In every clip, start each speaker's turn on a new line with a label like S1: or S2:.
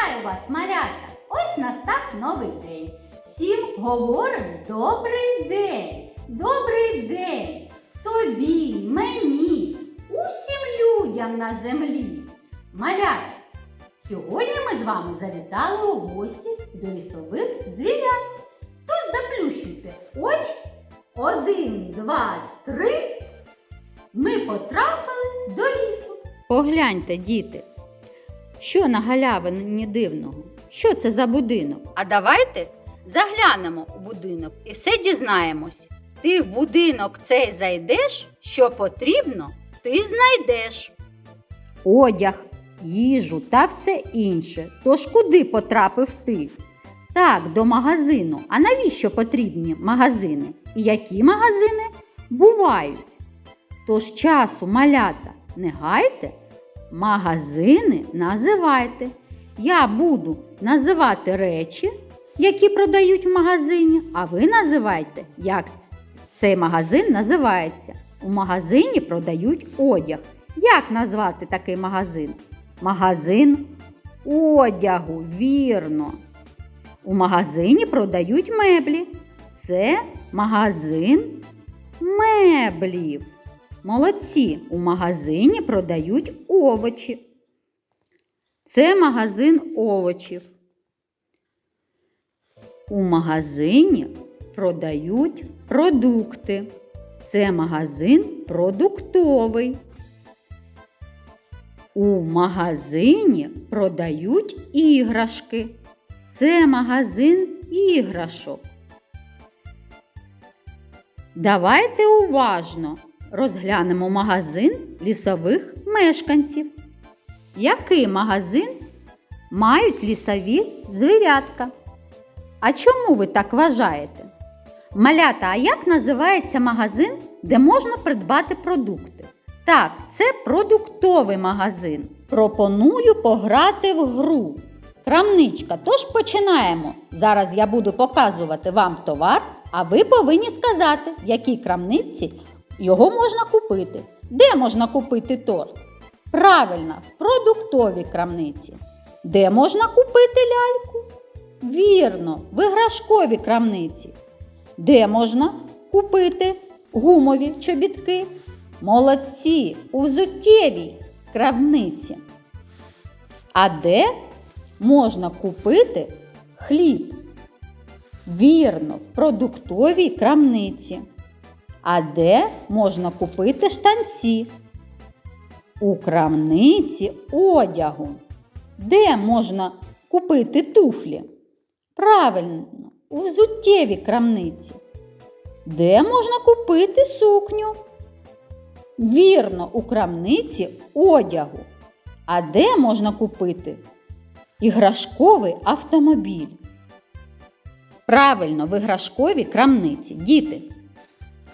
S1: Вітаю вас, малята! Ось настав новий день. Всім говоримо добрий день! Добрий день! Тобі, мені, усім людям на землі. Малята, сьогодні ми з вами завітали у гості до лісових звірят. Тож заплющуйте очі. Один, два, три. Ми потрапили до лісу. Погляньте, діти, що на галявині дивного? Що це за будинок? А давайте заглянемо у будинок і все дізнаємось. Ти в будинок цей зайдеш, що потрібно, ти знайдеш. Одяг, їжу та все інше. Тож куди потрапив ти? Так, до магазину. А навіщо потрібні магазини? І які магазини бувають? Тож часу малята не гайте, магазини називайте. Я буду називати речі, які продають в магазині, а ви називайте, як цей магазин називається. У магазині продають одяг. Як назвати такий магазин? Магазин одягу, вірно. У магазині продають меблі. Це магазин меблів. Молодці, у магазині продають овочі. Це магазин овочів. У магазині продають продукти. Це магазин продуктовий. У магазині продають іграшки. Це магазин іграшок. Давайте уважно розглянемо магазин лісових мешканців. Який магазин мають лісові звірятка? А чому ви так вважаєте? Малята, а як називається магазин, де можна придбати продукти? Так, це продуктовий магазин. Пропоную пограти в гру. Крамничка, тож починаємо. Зараз я буду показувати вам товар, а ви повинні сказати, в якій крамниці його можна купити. Де можна купити торт? Правильно, в продуктовій крамниці. Де можна купити ляльку? Вірно, в іграшковій крамниці. Де можна купити гумові чобітки? Молодці, у взуттєвій крамниці. А де можна купити хліб? Вірно, в продуктовій крамниці. А де можна купити штанці? У крамниці одягу. Де можна купити туфлі? Правильно, у взуттєвій крамниці. Де можна купити сукню? Вірно, у крамниці одягу. А де можна купити іграшковий автомобіль? Правильно, в іграшковій крамниці. Діти.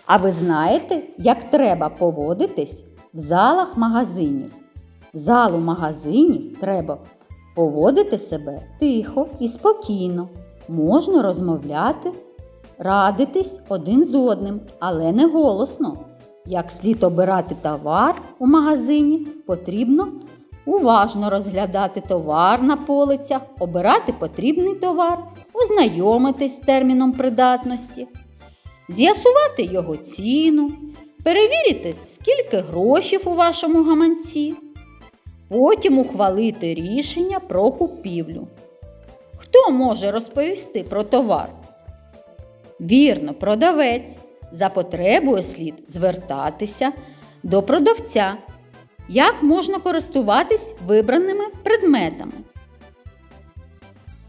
S1: А ви знаєте, як треба поводитись в залах магазинів? В залу магазинів треба поводити себе тихо і спокійно. Можна розмовляти, радитись один з одним, але не голосно. Як слід обирати товар у магазині, потрібно уважно розглядати товар на полицях, обирати потрібний товар, ознайомитись з терміном придатності, з'ясувати його ціну, перевірити, скільки грошей у вашому гаманці, потім ухвалити рішення про купівлю. Хто може розповісти про товар? Вірно, продавець. За потребою слід звертатися до продавця. Як можна користуватись вибраними предметами?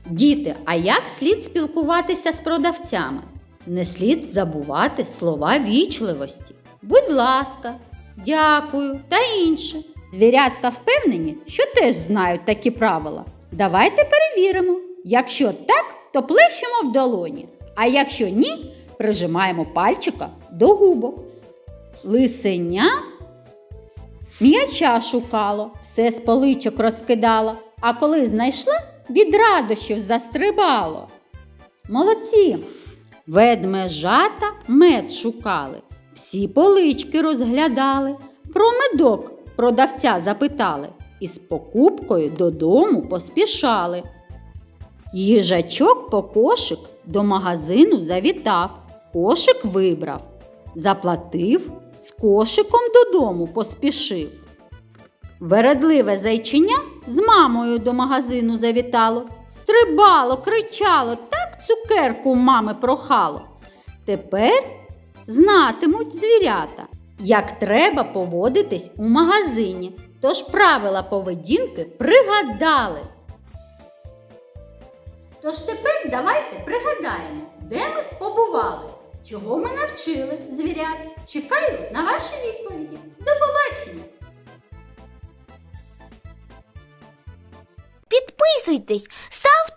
S1: Діти, а як слід спілкуватися з продавцями? Не слід забувати слова вічливості. Будь ласка, дякую та інше. Звірятка впевнені, що теж знають такі правила. Давайте перевіримо. Якщо так, то плещемо в долоні. А якщо ні, прижимаємо пальчика до губок. Лисеня м'яча шукало, все з поличок розкидало, а коли знайшла, від радощів застрибало. Молодці! Ведмежата мед шукали, всі полички розглядали, про медок продавця запитали. і з покупкою додому поспішали. Їжачок по кошик до магазину завітав, кошик вибрав, заплатив, з кошиком додому поспішив. Вередливе зайчиня з мамою до магазину завітало, стрибало, кричало, так цукерку мами прохало. Тепер знатимуть звірята, як треба поводитись у магазині, тож правила поведінки пригадали. Тож тепер давайте пригадаємо, де ми побували, чого ми навчили звірят. Чекаю на ваші відповіді. До побачення!
S2: Підписуйтесь, ставте